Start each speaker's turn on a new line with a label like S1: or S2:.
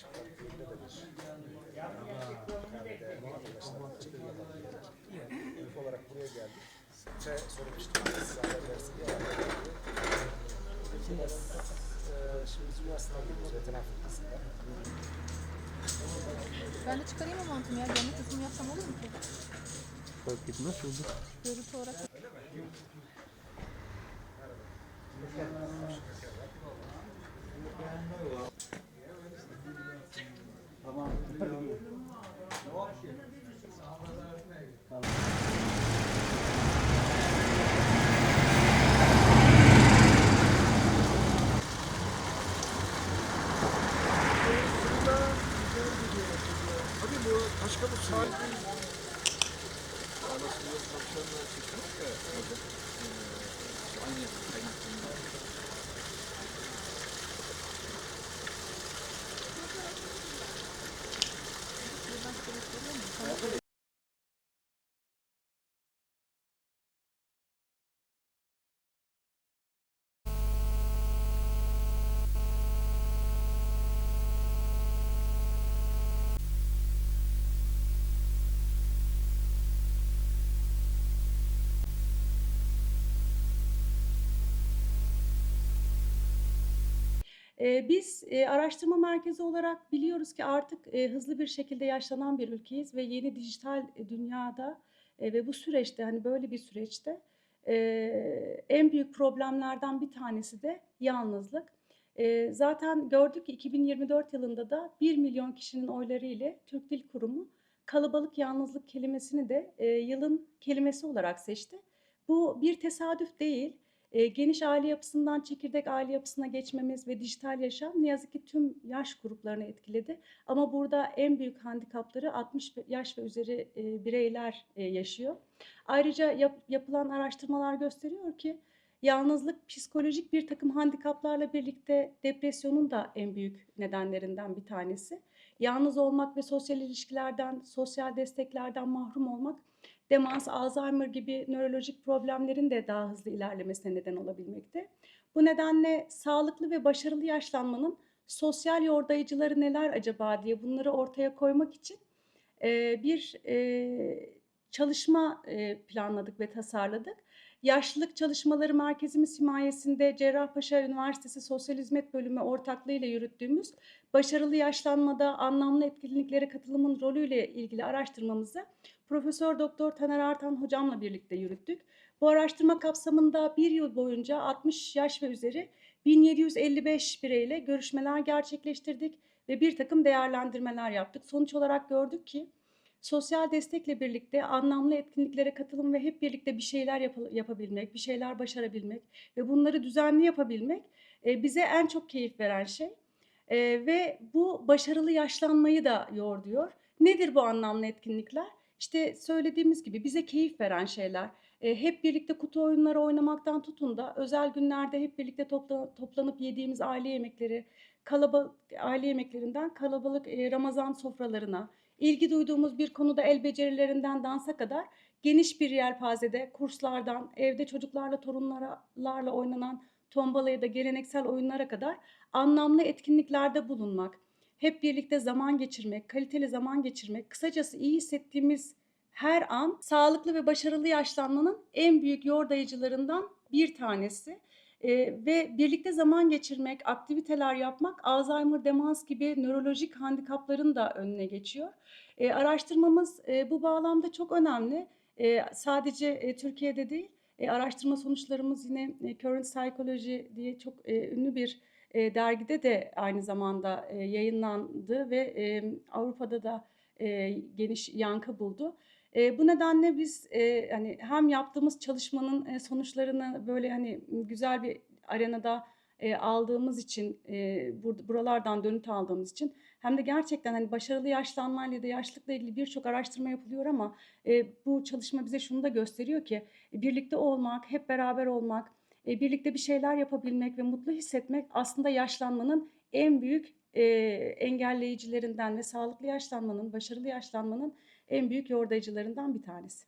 S1: Aşk takviminde de bir kahvede arkadaşlar yapabilirler. İlk olarak buraya geldik. Ve sormuştum. Sağlar dersi diye İkimiz e, şimdi biz üniversiteden geliyoruz. Veteran fakültesinde.
S2: Ben de çıkarayım mı mantımı ya? Yemek kısmı yapsam olur mu ki?
S3: Fark etmez oldu.
S2: Görüntü olarak.
S1: Hadi bu başka bir saat.
S4: Ee, Biz araştırma merkezi olarak biliyoruz ki artık hızlı bir şekilde yaşlanan bir ülkeyiz ve yeni dijital dünyada ve bu süreçte hani böyle bir süreçte en büyük problemlerden bir tanesi de yalnızlık. Zaten gördük ki 2024 yılında da 1 milyon kişinin oyları ile Türk Dil Kurumu kalabalık yalnızlık kelimesini de yılın kelimesi olarak seçti. Bu bir tesadüf değil. Eee, geniş aile yapısından çekirdek aile yapısına geçmemiz ve dijital yaşam ne yazık ki tüm yaş gruplarını etkiledi. Ama burada en büyük handikapları 60 ve- yaş ve üzeri eee, bireyler eee, yaşıyor. Ayrıca yap- yapılan araştırmalar gösteriyor ki yalnızlık psikolojik bir takım handikaplarla birlikte depresyonun da en büyük nedenlerinden bir tanesi. Yalnız olmak ve sosyal ilişkilerden, sosyal desteklerden mahrum olmak demans, Alzheimer gibi nörolojik problemlerin de daha hızlı ilerlemesine neden olabilmekte. Bu nedenle sağlıklı ve başarılı yaşlanmanın sosyal yordayıcıları neler acaba diye bunları ortaya koymak için bir çalışma planladık ve tasarladık. Yaşlılık Çalışmaları Merkezimiz himayesinde Cerrahpaşa Üniversitesi Sosyal Hizmet Bölümü ortaklığıyla yürüttüğümüz başarılı yaşlanmada anlamlı etkinliklere katılımın rolüyle ilgili araştırmamızı Profesör Doktor Taner Artan hocamla birlikte yürüttük. Bu araştırma kapsamında bir yıl boyunca 60 yaş ve üzeri 1755 bireyle görüşmeler gerçekleştirdik ve bir takım değerlendirmeler yaptık. Sonuç olarak gördük ki sosyal destekle birlikte anlamlı etkinliklere katılım ve hep birlikte bir şeyler yap- yapabilmek, bir şeyler başarabilmek ve bunları düzenli yapabilmek e, bize en çok keyif veren şey. E, ve bu başarılı yaşlanmayı da yoğurduyor. Nedir bu anlamlı etkinlikler? İşte söylediğimiz gibi bize keyif veren şeyler. E, hep birlikte kutu oyunları oynamaktan tutun da özel günlerde hep birlikte topla- toplanıp yediğimiz aile yemekleri, kalabalık aile yemeklerinden kalabalık e, Ramazan sofralarına, ilgi duyduğumuz bir konuda el becerilerinden dansa kadar geniş bir yelpazede kurslardan, evde çocuklarla, torunlarla oynanan tombala ya da geleneksel oyunlara kadar anlamlı etkinliklerde bulunmak, hep birlikte zaman geçirmek, kaliteli zaman geçirmek, kısacası iyi hissettiğimiz her an sağlıklı ve başarılı yaşlanmanın en büyük yordayıcılarından bir tanesi. Ee, ve birlikte zaman geçirmek, aktiviteler yapmak Alzheimer, demans gibi nörolojik handikapların da önüne geçiyor. Ee, araştırmamız e, bu bağlamda çok önemli. Ee, sadece e, Türkiye'de değil, e, araştırma sonuçlarımız yine e, Current Psychology diye çok e, ünlü bir e, dergide de aynı zamanda e, yayınlandı ve e, Avrupa'da da e, geniş yankı buldu. E, bu nedenle biz e, hani hem yaptığımız çalışmanın e, sonuçlarını böyle hani güzel bir arenada e, aldığımız için, e, bur- buralardan dönüt aldığımız için hem de gerçekten hani başarılı yaşlanmayla ya da yaşlılıkla ilgili birçok araştırma yapılıyor ama e, bu çalışma bize şunu da gösteriyor ki e, birlikte olmak, hep beraber olmak, e, birlikte bir şeyler yapabilmek ve mutlu hissetmek aslında yaşlanmanın en büyük e, engelleyicilerinden ve sağlıklı yaşlanmanın, başarılı yaşlanmanın en büyük yordayıcılarından bir tanesi.